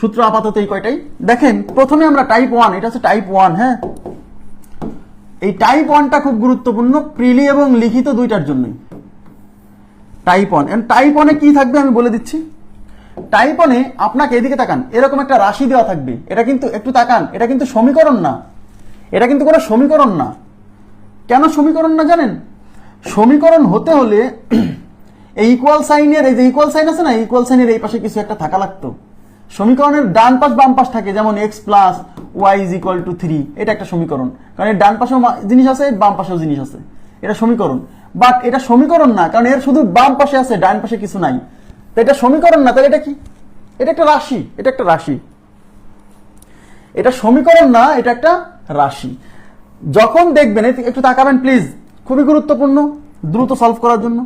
সূত্র আপাতত এই কয়টাই? দেখেন, প্রথমে আমরা টাইপ ওয়ান এটা হচ্ছে টাইপ ওয়ান হ্যাঁ? এই টাইপ ওয়ানটা খুব গুরুত্বপূর্ণ, প্রিলি এবং লিখিত দুইটার জন্যই। টাইপ ওয়ান টাইপ ওয়ানে কি থাকবে আমি বলে দিচ্ছি। টাইপ ওয়ানে আপনাকে এদিকে তাকান, এরকম একটা রাশি দেওয়া থাকবে। এটা কিন্তু একটু তাকান, এটা কিন্তু সমীকরণ না। এটা কিন্তু কোনো সমীকরণ না। কেন সমীকরণ না জানেন? সমীকরণ হতে হলে এই ইকুয়াল সাইনের এই যে ইকুয়াল সাইন আছে না ইকুয়াল সাইনের এই পাশে কিছু একটা থাকা লাগতো। সমীকরণের ডান পাশ, বাম পাশ থাকে, যেমন X plus Y is equal to three এটা একটা সমীকরণ। কারণ এর ডান পাশেও জিনিস আছে, বাম পাশেও জিনিস আছে। এটা সমীকরণ। বাট এটা সমীকরণ না, কারণ এর শুধু বাম পাশে আছে, ডান পাশে কিছু নাই। তো এটা সমীকরণ না, তাহলে এটা কি? এটা একটা রাশি, এটা একটা রাশি। এটা সমীকরণ না, এটা একটা রাশি। যখন দেখবেন একটু তাকাবেন প্লিজ খুবই গুরুত্বপূর্ণ, দ্রুত সলভ করার জন্য।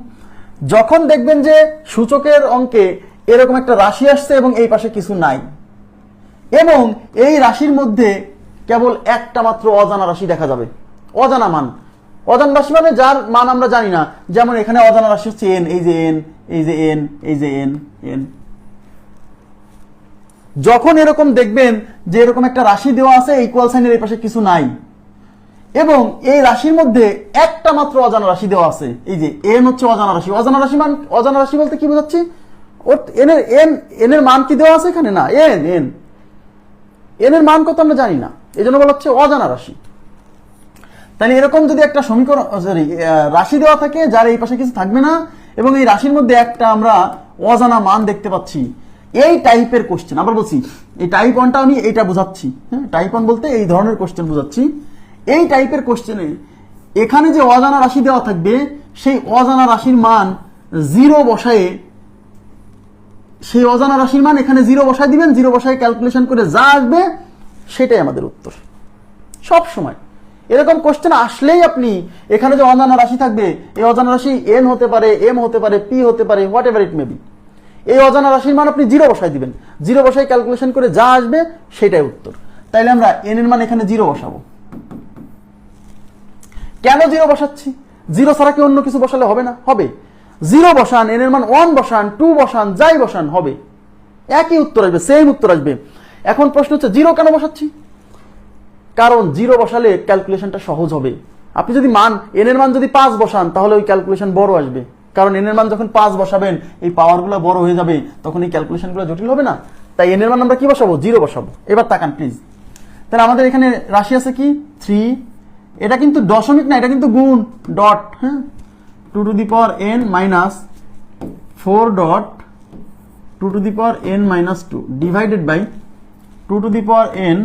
যখন দেখবেন যে সূচকের অঙ্কে এরকম একটা রাশি আসছে এবং এই পাশে কিছু নাই। এবং এই রাশির মধ্যে কেবল একটা মাত্র অজানা রাশি দেখা যাবে। অজানা মান। অজানা রাশি মানে যার মান আমরা জানি না। যেমন এখানে অজানা রাশি হচ্ছে এন এই যে এন এই যে এন এই যে এন এন যখন এরকম দেখবেন যে এরকম একটা রাশি দেওয়া আছে ইকুয়াল সাইনের এই পাশে কিছু নাই। এবং এই রাশির মধ্যে একটা মাত্র অজানা রাশি দেওয়া আছে। এই যে এন হচ্ছে অজানা রাশি। অজানা রাশি মান অজানা রাশি বলতে কি বোঝাচ্ছি? ওর এন এর এন এন এর মান কি দেওয়া আছে এখানে? না, এন এন। এন এর মান কত আমরা জানি না। এই জন্য বলা হচ্ছে অজানা রাশি। তাহলে এরকম যদি একটা সমীকরণ সরি রাশি দেওয়া থাকে যার এই পাশে কিছু থাকবে না, এবং এই রাশির মধ্যে একটা আমরা অজানা মান দেখতে পাচ্ছি, এই টাইপের কোশ্চেন আবার বলছি, এই টাইপ ওয়ানটা আমি এইটা বোঝাচ্ছি। হ্যাঁ টাইপ ওয়ান বলতে এই ধরনের কোশ্চেন বোঝাচ্ছি। এই টাইপের কোশ্চেনে এখানে যে অজানা রাশি দেওয়া থাকবে, সেই অজানা রাশির মান জিরো বসায়ে সেই অজানা রাশির মান এখানে জিরো বসায় দিবেন জিরো বসায় ক্যালকুলেশন করে যা আসবে, সেটাই আমাদের উত্তর। সব সময়। এরকম কোশ্চেন আসলেই আপনি এখানে যে অজানা রাশি থাকবে, এই অজানা রাশি এন হতে পারে এম হতে পারে পি হতে পারে whatever it may be এই অজানা রাশির মান আপনি জিরো বসায় দিবেন। জিরো বসায় ক্যালকুলেশন করে যা আসবে, সেটাই উত্তর। তাইলে আমরা এন এর মান এখানে জিরো বসাবো। কেন জিরো বসাচ্ছি? জিরো ছাড়া কি অন্য কিছু বসালে হবে না? হবে। জিরো বসান এন এর মান ওয়ান বসান, টু বসান, যাই বসান, হবে। একই উত্তর আসবে সেম উত্তর আসবে। এখন প্রশ্ন হচ্ছে, জিরো কেন বসাচ্ছি? কারণ জিরো বসালে ক্যালকুলেশনটা সহজ হবে। আপনি যদি মান এন এর মান যদি পাঁচ বসান, তাহলে ওই ক্যালকুলেশন বড় আসবে। কারণ এন এর মান যখন পাঁচ বসাবেন, এই পাওয়ারগুলো বড় হয়ে যাবে, তখন এই ক্যালকুলেশনগুলো জটিল হবে না। তাই এন এর মান আমরা কি বসাবো? জিরো বসাবো। এবার তাকান প্লিজ তাহলে আমাদের এখানে রাশি আছে কি? থ্রি এটা কিন্তু দশমিক না, এটা কিন্তু গুণ ডট হ্যাঁ? Two to the power N minus four dot two to the power N minus two divided by two to the power N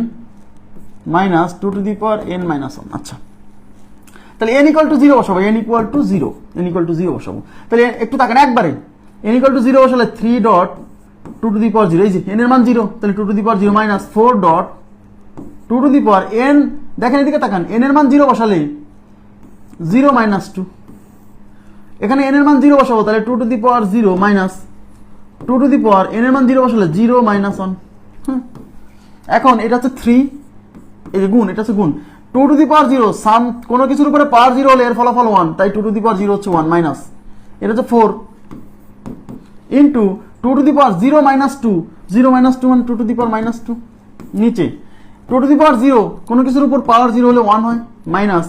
minus two to the power N minus one. আচ্ছা। তাহলে N equal to zero বসাবো। N equal to zero N equal to zero বসাবো। তাহলে একটু তাকান একবারে। N equal to zero বসালে three dot two to the power zero এই যে এন এর মান জিরো তাহলে two to the power zero minus four dot two to the power N দেখেন এদিকে তাকান। এন এর মান জিরো বসালে জিরো মাইনাস টু এখানে এন এর মান জিরো বসাবো, তাহলে two to the power zero minus two to the power N এর মান জিরো বসালে জিরো মাইনাস ওয়ান এখন এটা হচ্ছে থ্রি এই যে গুণ, এটা হচ্ছে গুণ। Two to the power zero sum কোনো কিছুর উপরে পাওয়ার জিরো হলে এর ফলাফল ওয়ান তাই two to the power zero হচ্ছে ওয়ান মাইনাস এটা হচ্ছে four into two to the power zero minus two zero minus two মানে two to the power minus two নিচে। Two to the power zero কোনো কিছুর উপর power zero হলে one হয় minus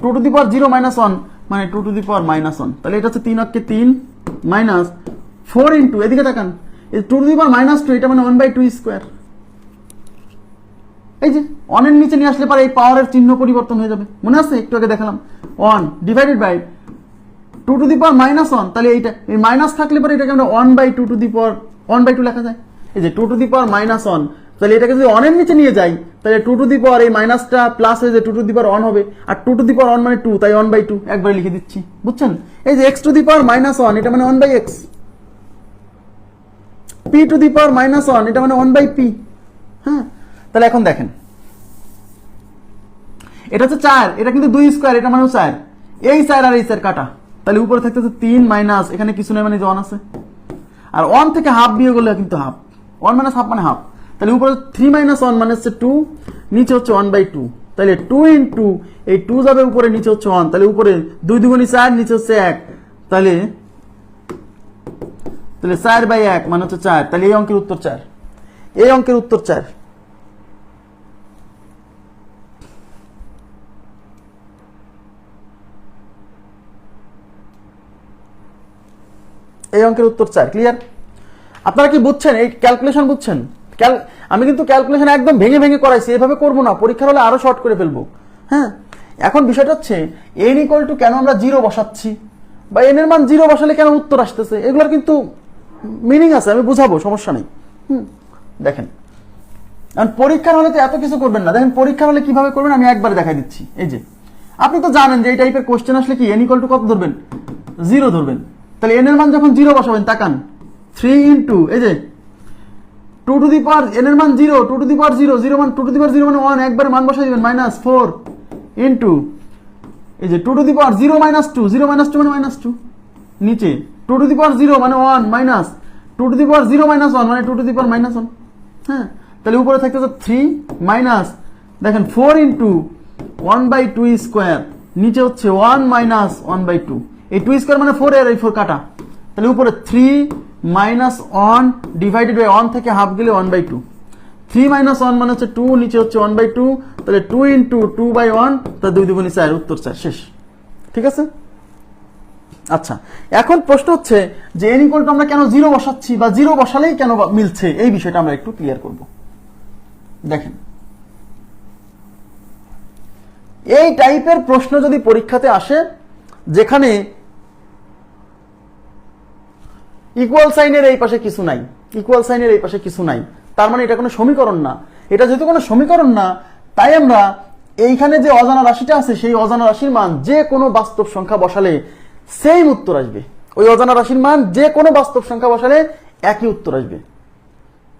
two to the power zero minus one মানে two to the power minus one তাহলে এটা হচ্ছে তিন অক্ষে তিন মাইনাস ফোর ইন্টু এদিকে তাকান। Two to the power minus two এটা মানে ওয়ান বাই টু স্কোয়ার এই যে অনের নিচে নিয়ে আসলে পরে এই পাওয়ারের চিহ্ন পরিবর্তন হয়ে যাবে। মনে আছে? একটু আগে দেখালাম। One divided by two to the power minus one তাহলে এইটা, এই মাইনাস থাকলে পরে এটাকে আমরা one by two to the power one by two লেখা যায়। এই যে two to the power minus one তাহলে এটাকে যদি অনের নিচে নিয়ে যাই তাহলে টু টু দি পাওয়ার এই মাইনাসটা প্লাস হয়ে যে two to the power one হবে। আর two to the power one মানে টু তাই ওয়ান বাই টু একবারে লিখে দিচ্ছি। বুঝছেন? এই যে x to the power minus one এটা মানে one by x p to the power minus one এটা মানে ওয়ান বাই পি হ্যাঁ? তাহলে এখন দেখেন। এটা হচ্ছে চার, এটা কিন্তু দুই স্কোয়ার এটা মানে চার। এই চার আর এই চার কাটা। তাহলে উপরে থাকতে থাকতেছে তিন মাইনাস এখানে কিছু নেই মানে যে ওয়ান আছে। আর ওয়ান থেকে হাফ বিয়ে করলে কিন্তু হাফ ওয়ান মাইনাস হাফ মানে হাফ তাহলে উপরে থ্রি মাইনাস ওয়ান মানে হচ্ছে টু নিচে হচ্ছে ওয়ান বাই টু তাহলে টু ইন্টু এই টু যাবে উপরে, নিচে হচ্ছে ওয়ান তাহলে উপরে দুই দুগুণি চার, নিচে হচ্ছে এক। তাহলে তাহলে চার বাই এক মানে হচ্ছে চার। তাহলে এই অঙ্কের উত্তর চার। এই অঙ্কের উত্তর চার। এই অঙ্কের উত্তর চার। ক্লিয়ার আপনারা কি বুঝছেন? এই ক্যালকুলেশন বুঝছেন? আমি কিন্তু ক্যালকুলেশন একদম ভেঙে ভেঙে করাইছি, এভাবে করব না, পরীক্ষার হলে আরও শর্ট করে ফেলব। হ্যাঁ? এখন বিষয়টা হচ্ছে এন ইকুয়াল টু কেন আমরা জিরো বসাচ্ছি? বা এন এর মান জিরো বসালে কেন উত্তর আসতেছে? এগুলোর কিন্তু মিনিং আছে, আমি বুঝাবো, সমস্যা নেই। হুম? দেখেন। এখন পরীক্ষার হলে তো এত কিছু করবেন না। দেখেন, পরীক্ষার হলে কীভাবে করবেন, আমি একবারে দেখাই দিচ্ছি। এই যে, আপনি তো জানেন যে এই টাইপের কোশ্চেন আসলে কি এন ইকুয়াল টু কত ধরবেন? জিরো ধরবেন। তাহলে এন এর মান যখন জিরো বসাবেন, তাকান। থ্রি ইন্টু এই যে two to the power n এর মান zero, two to the power zero zero মান, two to the power zero মানে ওয়ান একবারে মান বসাই দিবেন মাইনাস ফোর ইন্টু এই যে two to the power zero minus two zero minus two মানে মাইনাস টু নিচে, two to the power zero মানে one minus two to the power zero minus one মানে two to the power minus one হ্যাঁ? তাহলে উপরে থাকতেছে three minus দেখেন four into one by two square নিচে হচ্ছে one minus one by two এই টু স্কোয়ার মানে ফোর এর, এই ফোর কাটা, তাহলে উপরে three minus one divided by one থেকে হাফ গেলে one by two three minus one মানে হচ্ছে টু নিচে হচ্ছে ওয়ান বাই টু তাহলে two into two by one তাহলে দুই দুগুণি চার, উত্তর চার, শেষ। ঠিক আছে? আচ্ছা এখন প্রশ্ন হচ্ছে যে এন ইকুয়াল টু আমরা কেন জিরো বসাচ্ছি বা জিরো বসালেই কেন মিলছে? এই বিষয়টা আমরা একটু ক্লিয়ার করব। দেখেন। এই টাইপের প্রশ্ন যদি পরীক্ষাতে আসে, যেখানে ইকুয়াল সাইনের এই পাশে কিছু নাই। ইকুয়াল সাইনের এই পাশে কিছু নাই। তার মানে এটা কোনো সমীকরণ না। এটা যেহেতু কোনো সমীকরণ না, তাই আমরা এইখানে যে অজানা রাশিটা আছে, সেই অজানা রাশির মান যে কোনো বাস্তব সংখ্যা বসালে সেম উত্তর আসবে। ওই অজানা রাশির মান যে কোনো বাস্তব সংখ্যা বসালে একই উত্তর আসবে।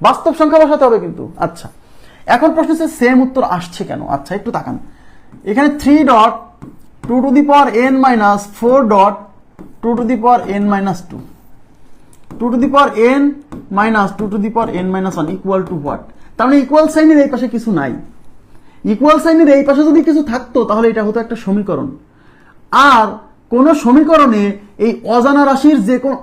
বাস্তব সংখ্যা বসাতে হবে কিন্তু। আচ্ছা এখন প্রশ্ন হচ্ছে সেম উত্তর আসছে কেন? আচ্ছা একটু তাকান। এখানে three dot two to the power n minus four dot two to the power n minus two two to the power n minus two to the power n minus one equal to what তার মানে equal সাইনের এই পাশে কিছু নাই। Equal সাইনের এই পাশে যদি কিছু থাকতো, তাহলে এটা হতো একটা সমীকরণ। আর কোন সমীকরণে এই অজানা রাশির যে কোন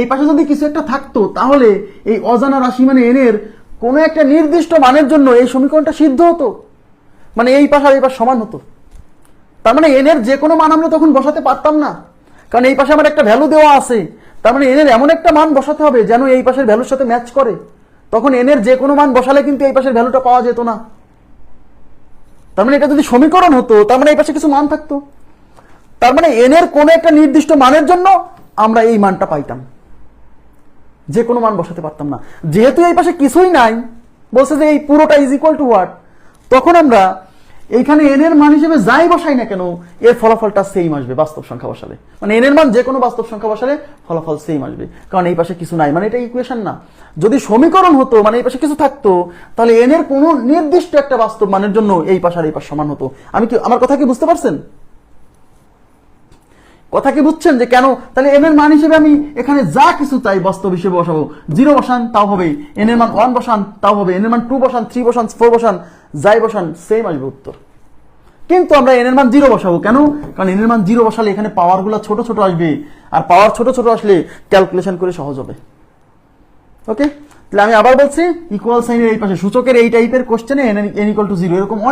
এই পাশে যদি কিছু একটা থাকতো, তাহলে এই অজানা রাশি মানে এন এর কোনো একটা নির্দিষ্ট মানের জন্য এই সমীকরণটা সিদ্ধ হতো। মানে এই পাশ আর এই পাশ সমান হতো। তার মানে এন এর যে কোনো মান আমরা তখন বসাতে পারতাম না। কারণ এই পাশে আমার একটা ভ্যালু দেওয়া আছে। তার মানে এনের এমন একটা মান বসাতে হবে যেন এই পাশের ভ্যালুর সাথে ম্যাচ করে। তখন এনের যে কোনো মান বসালে কিন্তু এই পাশের ভ্যালুটা পাওয়া যেত না। তার মানে এটা যদি সমীকরণ হতো, তার মানে এই পাশে কিছু মান থাকতো। তার মানে এনের কোনো একটা নির্দিষ্ট মানের জন্য আমরা এই মানটা পাইতাম। যে কোনো মান বসাতে পারতাম না। যেহেতু এই পাশে কিছুই নাই, বলছে যে এই পুরোটা ইজ ইকুয়াল টু হোয়াট তখন আমরা এইখানে এন এর মান হিসেবে যাই বসাই না কেন, এর ফলাফলটা সেম আসবে বাস্তব সংখ্যা বসালে। মানে এন এর মান যে কোনো বাস্তব সংখ্যা বসালে ফলাফল সেম আসবে। কারণ এই পাশে কিছু নাই মানে এটা ইকুয়েশন না। যদি সমীকরণ হতো মানে এই পাশে কিছু থাকতো, তাহলে এন এর কোনো নির্দিষ্ট একটা বাস্তব মানের জন্য এই পাশ আর এই পাশ সমান হতো। আমি কি, আমার কথা কি বুঝতে পারছেন? কথা কি বুঝছেন যে কেন? তাহলে এন এর মান হিসেবে আমি এখানে যা কিছু চাই বাস্তব হিসেবে বসাবো। জিরো বসান, তাও হবে। এন এর মান ওয়ান বসান, তাও হবে। এন এর মান টু বসান থ্রি বসান ফোর বসান, যাই বসান সেম আসবে উত্তর। কিন্তু আমরা এন এর মান জিরো বসাবো কেন? কারণ এন এর মান জিরো বসালে এখানে পাওয়ারগুলো ছোট ছোট আসবে। আর পাওয়ার ছোট ছোট আসলে ক্যালকুলেশন করে সহজ হবে। ওকে তাহলে আমি আবার বলছি ইকুয়াল সাইনের এই পাশে। সূচকের এই টাইপের কোশ্চেনে এন ইকুয়াল টু জিরো এরকম